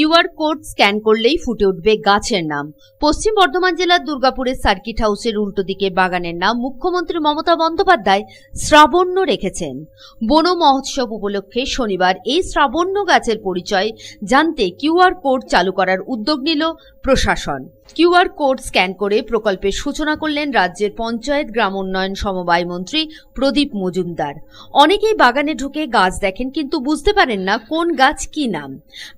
QR code scan করলেই ফুটে উঠবে গাছের নাম। পশ্চিম বর্ধমান জেলার দুর্গাপুরের সার্কিট হাউসের উল্টো দিকে বাগানের নাম মুখ্যমন্ত্রী মমতা বন্দ্যোপাধ্যায় শ্রাবণ্য রেখেছেন। বন মহোৎসব উপলক্ষে শনিবার এই শ্রাবণ্য গাছের পরিচয় জানতে কিউআর কোড চালু করার উদ্যোগ নিল প্রশাসন। কিউআর কোড স্ক্যান করে প্রকল্পের সূচনা করলেন রাজ্যের পঞ্চায়েত গ্রাম উন্নয়ন সমবায় মন্ত্রী প্রদীপ মজুমদার। অনেকেই বাগানে ঢুকে গাছ দেখেন কিন্তু বুঝতে পারেন না কোন গাছ কি নাম।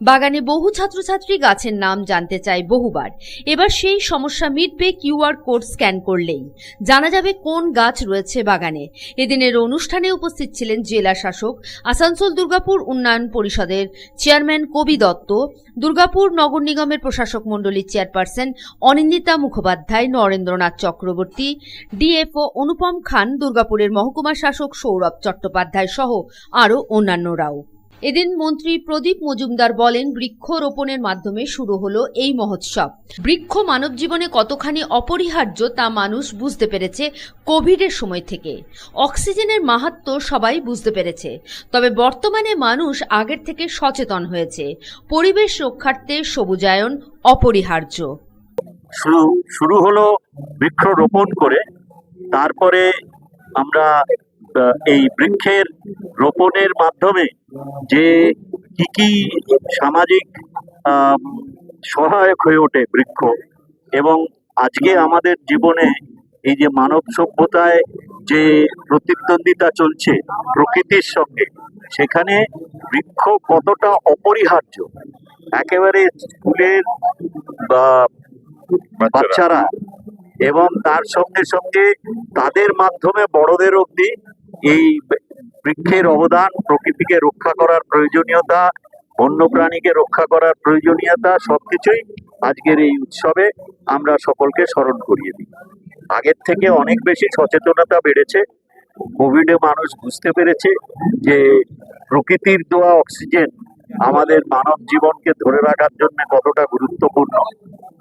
বাগানে বহু ছাত্রছাত্রী গাছের নাম জানতে চায় বহুবার। এবার সেই সমস্যা মিটবে কিউআর কোড স্ক্যান করলেই। জানা যাবে কোন গাছ রয়েছে বাগানে। এদিনের অনুষ্ঠানে উপস্থিত ছিলেন জেলা শাসক, আসানসোল দুর্গাপুর উন্নয়ন পরিষদের চেয়ারম্যান কবি দত্ত, দুর্গাপুর নগর নিগমের প্রশাসক মণ্ডলীর চেয়ারপারসন অনিন্দিতা মুখোপাধ্যায়, নরেন্দ্রনাথ চক্রবর্তী, ডিএফও অনুপম খান, দুর্গাপুরের মহকুমা শাসক সৌরভ চট্টোপাধ্যায় সহ আরও অন্যান্যরাও। এদিন মন্ত্রী প্রদীপ মজুমদার বলেন, বৃক্ষরোপণের মাধ্যমে শুরু হলো এই মহোৎসব। বৃক্ষ মানব জীবনে কতখানি অপরিহার্য তা মানুষ বুঝতে পেরেছে কোভিডের সময় থেকে। অক্সিজেনের মাহাত্ম সবাই বুঝতে পেরেছে। তবে বর্তমানে মানুষ আগের থেকে সচেতন হয়েছে। পরিবেশ রক্ষার্থে সবুজায়ন অপরিহার্য। শুরু শুরু হলো বৃক্ষরোপণ করে, তারপরে আমরা এই বৃক্ষের রোপণের মাধ্যমে যে কি কি সামাজিক সহায়ক হয়ে ওঠে বৃক্ষ এবং আজকে আমাদের জীবনে এই যে মানব সভ্যতায় যে প্রতিদ্বন্দ্বিতা চলছে প্রকৃতির সঙ্গে, সেখানে বৃক্ষ কতটা অপরিহার্য? একেবারে স্কুলের বা বাচ্চারা এবং তার সঙ্গে সঙ্গে তাদের মাধ্যমে বড়দের অবধি এই বৃক্ষের অবদান, প্রকৃতিকে রক্ষা করার প্রয়োজনীয়তা, বন্যপ্রাণীকে রক্ষা করার প্রয়োজনীয়তা, সবকিছুই আজকের এই উৎসবে আমরা সকলকে স্মরণ করিয়ে দিই। আগের থেকে অনেক বেশি সচেতনতা বেড়েছে। কোভিডে মানুষ বুঝতে পেরেছে যে প্রকৃতির দেওয়া অক্সিজেন আমাদের মানব জীবনকে ধরে রাখার জন্য কতটা গুরুত্বপূর্ণ,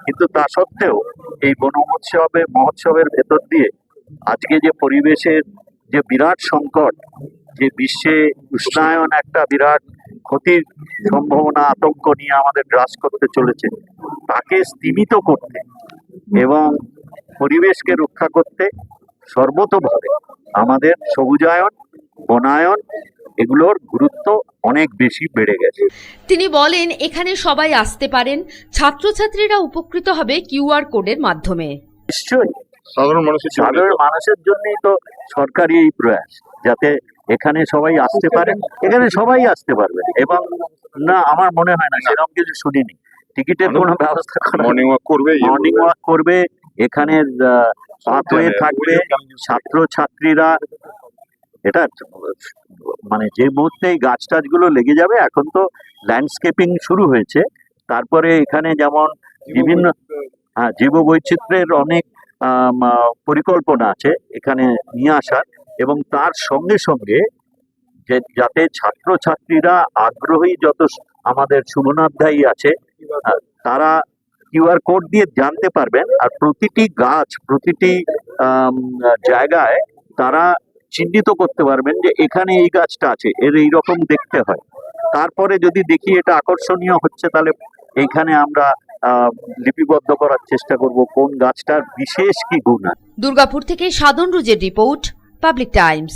কিন্তু তা সত্ত্বেও এই বন মহোৎসবে, মহোৎসবের ভেতর দিয়ে আজকে যে পরিবেশের যে বিরাট সংকট, যে বিশ্বে উষ্ণায়ন একটা বিরাট ক্ষতির সম্ভাবনা, আতঙ্ক নিয়ে আমাদের গ্রাস করতে চলেছে, তাকে স্তীমিত করতে এবং পরিবেশকে রক্ষা করতে সর্বতভাবে আমাদের সবুজায়ন, বনায়ন এগুলোর গুরুত্ব অনেক বেশি বেড়ে গেছে। তিনি বলেন এখানে সবাই আসতে পারেন। ছাত্রছাত্রীরা উপকৃত হবে কিউআর কোডের মাধ্যমে। নিশ্চয়ই। সাধারণ মানুষের সাধারণ মানুষের জন্যই তো সরকারি এই প্রয়াস যাতে এখানে সবাই আসতে পারেন এখানে সবাই আসতে পারবে। এবং না আমার মনে হয় না সেরকম কিছু শুনিনি। টিকিটের কোনো ব্যবস্থা মর্নিং ওয়াক করবে মর্নিং ওয়াক করবে এখানের পাথওয়ে থাকবে। ছাত্র ছাত্রীরা এটা মানে যে মুহূর্তে গাছ টাছগুলো লেগে যাবে, এখন তো ল্যান্ডস্কেপিং শুরু হয়েছে। তারপরে এখানে যেমন বিভিন্ন হ্যাঁ জীব বৈচিত্র্যের অনেক পরিকল্পনা আছে এখানে নিয়ে আসার এবং তার সঙ্গে সঙ্গে যে যাতে ছাত্রছাত্রীরা আগ্রহী যত আমাদের শুভনাধ্যায়ী আছে তারা কিউআর কোড দিয়ে জানতে পারবেন। আর প্রতিটি গাছ, প্রতিটি জায়গায় তারা চিহ্নিত করতে পারবেন যে এখানে এই গাছটা আছে, এর এই রকম দেখতে হয়। তারপরে যদি দেখি এটা আকর্ষণীয় হচ্ছে, তাহলে এইখানে আমরা লিপিবদ্ধ করার চেষ্টা করব কোন গাছটার বিশেষ কি গুণ দুর্গাপুর থেকে সাধন রুজের রিপোর্ট, পাবলিক টাইমস।